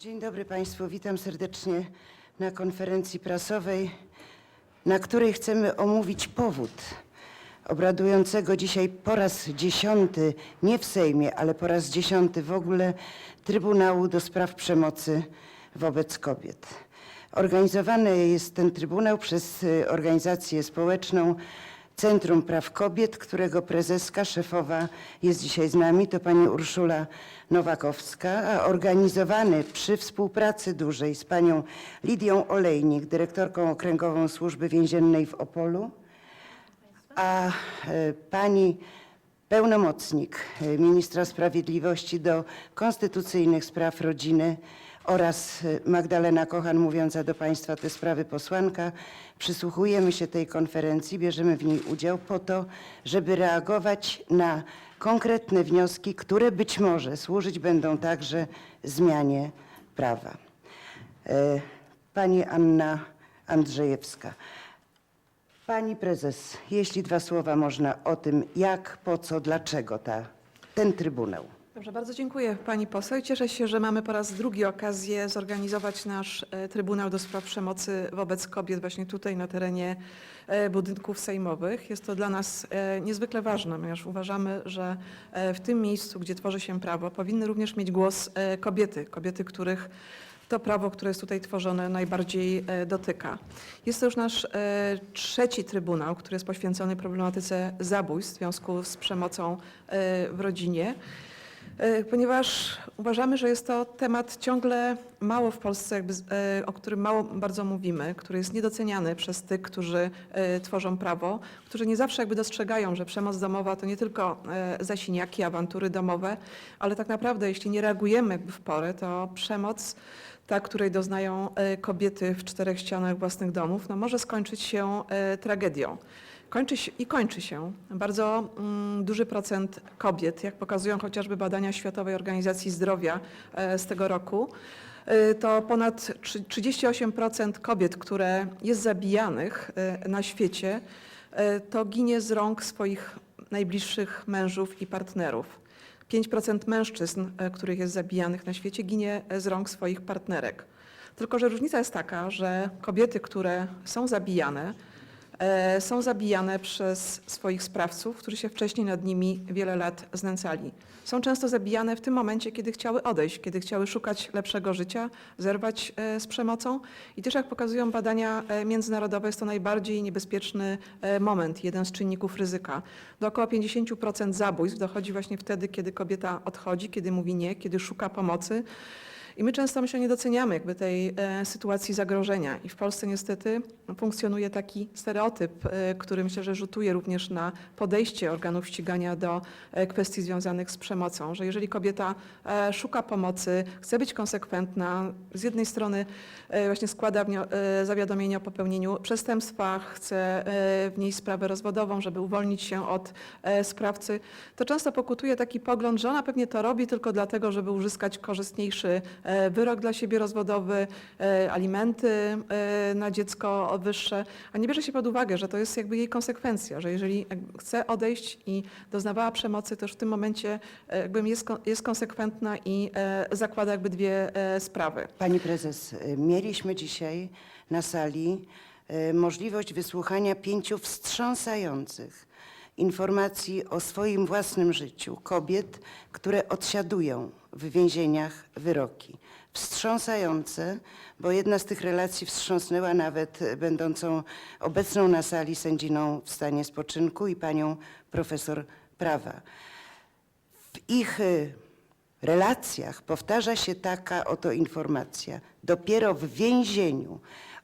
Dzień dobry Państwu, witam serdecznie na konferencji prasowej, na której chcemy omówić powód obradującego dzisiaj po raz dziesiąty, nie w Sejmie, ale po raz dziesiąty w ogóle Trybunału do Spraw Przemocy wobec Kobiet. Organizowany jest ten Trybunał przez y, organizację społeczną Centrum Praw Kobiet, którego prezeska, szefowa jest dzisiaj z nami, to pani Urszula Nowakowska, a organizowany przy współpracy dużej z panią Lidią Olejnik, dyrektorką Okręgową Służby Więziennej w Opolu, a e, pani pełnomocnik e, ministra sprawiedliwości do konstytucyjnych spraw rodziny oraz e, Magdalena Kochan, mówiąca do Państwa te sprawy posłanka. Przysłuchujemy się tej konferencji, bierzemy w niej udział po to, żeby reagować na konkretne wnioski, które być może służyć będą także zmianie prawa. E, Pani Anna Andrzejewska. Pani prezes, jeśli dwa słowa można o tym, jak, po co, dlaczego ta, ten trybunał. Dobrze, bardzo dziękuję Pani poseł. Cieszę się, że mamy po raz drugi okazję zorganizować nasz e, Trybunał do Spraw Przemocy wobec Kobiet właśnie tutaj na terenie e, budynków sejmowych. Jest to dla nas e, niezwykle ważne, ponieważ uważamy, że w tym miejscu, gdzie tworzy się prawo, powinny również mieć głos kobiety, kobiety, których to prawo, które jest tutaj tworzone, najbardziej dotyka. Jest to już nasz trzeci trybunał, który jest poświęcony problematyce zabójstw w związku z przemocą w rodzinie. E, Ponieważ uważamy, że jest to temat ciągle mało w Polsce, jakby, e, o którym mało bardzo mówimy, który jest niedoceniany przez tych, którzy e, tworzą prawo, którzy nie zawsze jakby dostrzegają, że przemoc domowa to nie tylko zasiniaki, awantury domowe, ale tak naprawdę jeśli nie reagujemy w porę, to przemoc ta, której doznają e, kobiety w czterech ścianach własnych domów, no może skończyć się e, tragedią. Kończy się, I kończy się. Bardzo mm, duży procent kobiet, jak pokazują chociażby badania Światowej Organizacji Zdrowia e, z tego roku, to ponad trzy- 38% kobiet, które jest zabijanych na świecie, to ginie z rąk swoich najbliższych mężów i partnerów. 5% mężczyzn, e, których jest zabijanych na świecie, ginie e, z rąk swoich partnerek. Tylko, że różnica jest taka, że kobiety, które są zabijane, są zabijane przez swoich sprawców, którzy się wcześniej nad nimi wiele lat znęcali. Są często zabijane w tym momencie, kiedy chciały odejść, kiedy chciały szukać lepszego życia, zerwać e, z przemocą. I też jak pokazują badania e, międzynarodowe, jest to najbardziej niebezpieczny e, moment, jeden z czynników ryzyka. Do około 50% zabójstw dochodzi właśnie wtedy, kiedy kobieta odchodzi, kiedy mówi nie, kiedy szuka pomocy. I my często myślę nie doceniamy jakby tej e, sytuacji zagrożenia. I w Polsce niestety funkcjonuje taki stereotyp, e, który myślę, że rzutuje również na podejście organów ścigania do e, kwestii związanych z przemocą, że jeżeli kobieta szuka pomocy, chce być konsekwentna, z jednej strony właśnie składa zawiadomienie o popełnieniu przestępstwa, chce w niej sprawę rozwodową, żeby uwolnić się od sprawcy, to często pokutuje taki pogląd, że ona pewnie to robi tylko dlatego, żeby uzyskać korzystniejszy wyrok dla siebie rozwodowy, e, alimenty e, na dziecko wyższe, a nie bierze się pod uwagę, że to jest jakby jej konsekwencja, że jeżeli chce odejść i doznawała przemocy, to już w tym momencie e, jakby jest, jest konsekwentna i e, zakłada jakby dwie e, sprawy. Pani prezes, mieliśmy dzisiaj na sali możliwość wysłuchania pięciu wstrząsających informacji o swoim własnym życiu kobiet, które odsiadują w więzieniach wyroki. Wstrząsające, bo jedna z tych relacji wstrząsnęła nawet będącą obecną na sali sędziną w stanie spoczynku i panią profesor prawa. W ich y, relacjach powtarza się taka oto informacja. Dopiero w więzieniu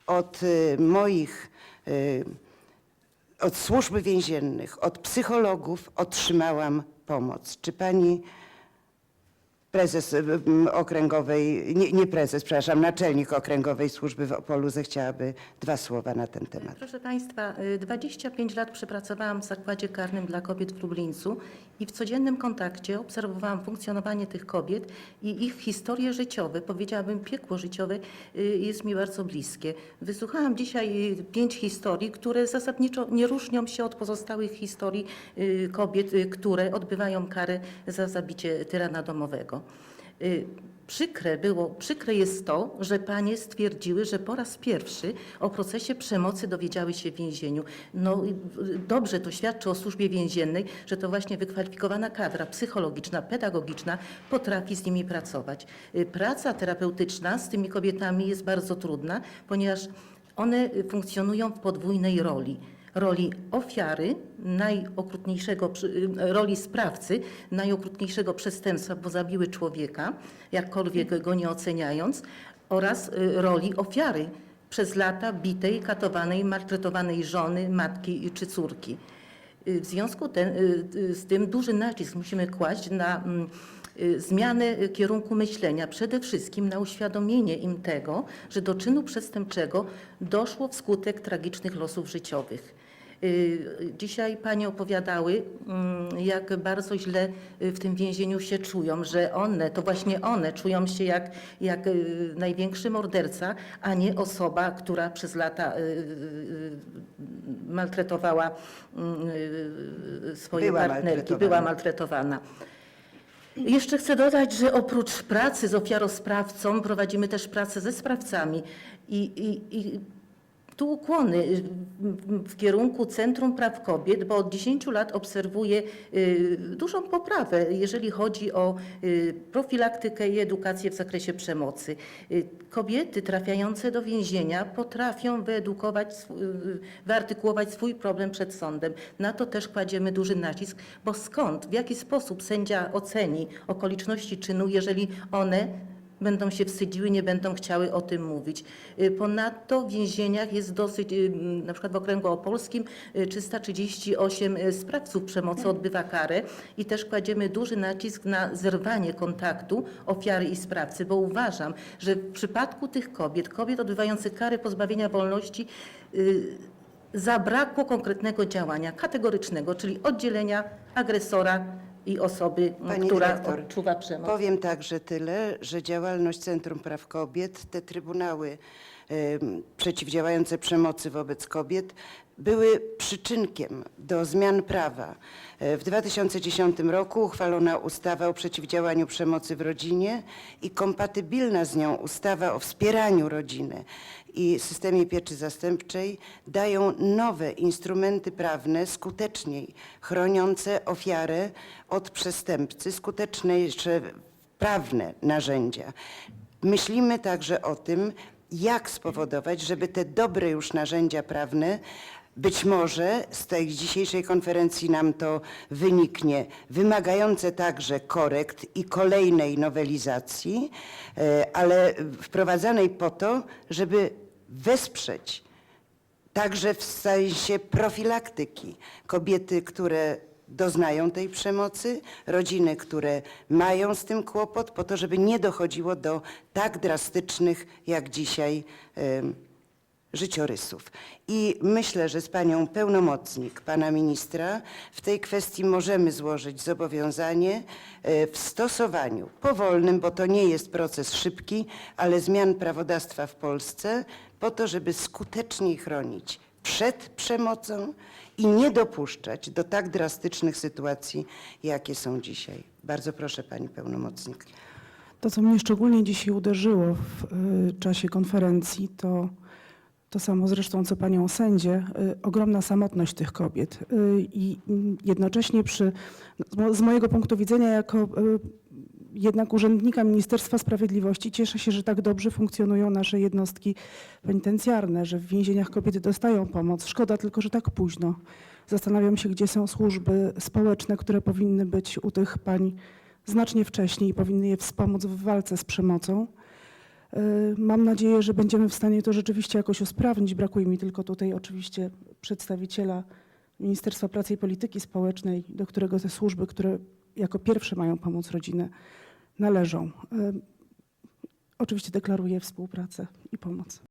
od y, moich, y, od służby więziennych, od psychologów otrzymałam pomoc. Czy pani prezes y, y, okręgowej, nie, nie prezes, przepraszam, naczelnik okręgowej służby w Opolu zechciałaby dwa słowa na ten temat? Proszę Państwa, y, 25 lat przepracowałam w zakładzie karnym dla kobiet w Lublińcu i w codziennym kontakcie obserwowałam funkcjonowanie tych kobiet i ich historie życiowe, powiedziałabym piekło życiowe y, jest mi bardzo bliskie. Wysłuchałam dzisiaj y, pięć historii, które zasadniczo nie różnią się od pozostałych historii y, kobiet, y, które odbywają karę za zabicie tyrana domowego. Y, Przykre, było, przykre jest to, że panie stwierdziły, że po raz pierwszy o procesie przemocy dowiedziały się w więzieniu. No dobrze to świadczy o służbie więziennej, że to właśnie wykwalifikowana kadra psychologiczna, pedagogiczna potrafi z nimi pracować. Y, Praca terapeutyczna z tymi kobietami jest bardzo trudna, ponieważ one funkcjonują w podwójnej roli roli ofiary, najokrutniejszego, y, roli sprawcy najokrutniejszego przestępstwa, bo zabiły człowieka, jakkolwiek go nie oceniając, oraz y, roli ofiary przez lata bitej, katowanej, maltretowanej żony, matki czy córki. Y, W związku ten, z tym duży nacisk musimy kłaść na mm, zmianę kierunku myślenia, przede wszystkim na uświadomienie im tego, że do czynu przestępczego doszło wskutek tragicznych losów życiowych. Y, Dzisiaj panie opowiadały, mm, jak bardzo źle y, w tym więzieniu się czują, że one, to właśnie one czują się jak, jak y, największy morderca, a nie osoba, która przez lata maltretowała mm, swoje Była partnerki, była maltretowana. Jeszcze chcę dodać, że oprócz pracy z ofiarosprawcą prowadzimy też pracę ze sprawcami i, i, i tu ukłony w- w kierunku Centrum Praw Kobiet, bo od 10 lat obserwuję y, dużą poprawę, jeżeli chodzi o y, profilaktykę i edukację w zakresie przemocy. Y, Kobiety trafiające do więzienia potrafią wyedukować, y, wyartykułować swój problem przed sądem. Na to też kładziemy duży nacisk, bo skąd, w jaki sposób sędzia oceni okoliczności czynu, jeżeli one będą się wstydziły, nie będą chciały o tym mówić. Y, Ponadto w więzieniach jest dosyć, y, na przykład w okręgu opolskim y, 338 y, sprawców przemocy odbywa karę i też kładziemy duży nacisk na zerwanie kontaktu ofiary i sprawcy, bo uważam, że w przypadku tych kobiet, kobiet odbywających karę pozbawienia wolności, zabrakło konkretnego działania kategorycznego, czyli oddzielenia agresora i osoby, Pani która dyrektor, odczuwa przemoc. Powiem także tyle, że działalność Centrum Praw Kobiet, te trybunały em, przeciwdziałające przemocy wobec kobiet były przyczynkiem do zmian prawa. E, W 2010 roku uchwalona ustawa o przeciwdziałaniu przemocy w rodzinie i kompatybilna z nią ustawa o wspieraniu rodziny i systemie pieczy zastępczej dają nowe instrumenty prawne skuteczniej chroniące ofiarę od przestępcy, skuteczniejsze prawne narzędzia. Myślimy także o tym, jak spowodować, żeby te dobre już narzędzia prawne być może z tej dzisiejszej konferencji nam to wyniknie, wymagające także korekt i kolejnej nowelizacji, e, ale wprowadzanej po to, żeby wesprzeć Także w sensie profilaktyki. Kobiety, które doznają tej przemocy, rodziny, które mają z tym kłopot, po to, żeby nie dochodziło do tak drastycznych jak dzisiaj em, życiorysów. I myślę, że z panią pełnomocnik, pana ministra, w tej kwestii możemy złożyć zobowiązanie e, w stosowaniu powolnym, bo to nie jest proces szybki, ale zmian prawodawstwa w Polsce po to, żeby skuteczniej chronić przed przemocą i nie dopuszczać do tak drastycznych sytuacji, jakie są dzisiaj. Bardzo proszę pani pełnomocnik. To, co mnie szczególnie dzisiaj uderzyło w y, czasie konferencji, to to samo zresztą, co panią sędzie, y, ogromna samotność tych kobiet. Y, I jednocześnie przy, z mo- z mojego punktu widzenia, jako y, jednak urzędnika Ministerstwa Sprawiedliwości, cieszę się, że tak dobrze funkcjonują nasze jednostki penitencjarne, że w więzieniach kobiety dostają pomoc. Szkoda tylko, że tak późno. Zastanawiam się, gdzie są służby społeczne, które powinny być u tych pań znacznie wcześniej i powinny je wspomóc w walce z przemocą. Y, Mam nadzieję, że będziemy w stanie to rzeczywiście jakoś usprawnić. Brakuje mi tylko tutaj oczywiście przedstawiciela Ministerstwa Pracy i Polityki Społecznej, do którego te służby, które jako pierwsze mają pomóc rodzinie, należą. Y, Oczywiście deklaruję współpracę i pomoc.